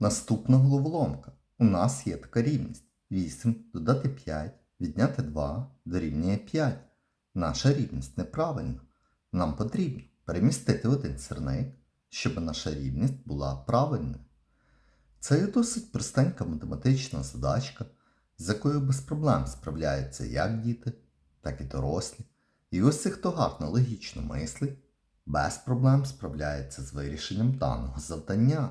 Наступна головоломка. У нас є така рівність. 8 додати 5, відняти 2 дорівнює 5. Наша рівність неправильна. Нам потрібно перемістити один сірник, щоб наша рівність була правильною. Це є досить простенька математична задачка, з якою без проблем справляються як діти, так і дорослі. І усі, хто гарно логічно мислить, без проблем справляється з вирішенням даного завдання.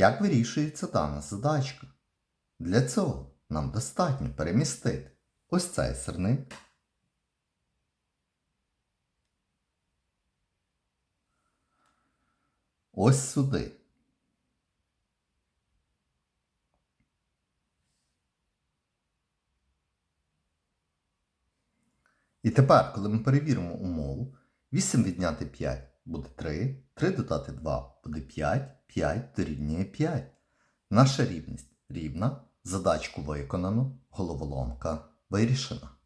Як вирішується дана задачка? Для цього нам достатньо перемістити ось цей сирник. Ось сюди. І тепер, коли ми перевіримо умову, 8 відняти 5 буде 3, 3 додати 2 буде 5, 5 дорівнює 5. Наша рівність рівна, задачку виконано, головоломка вирішена.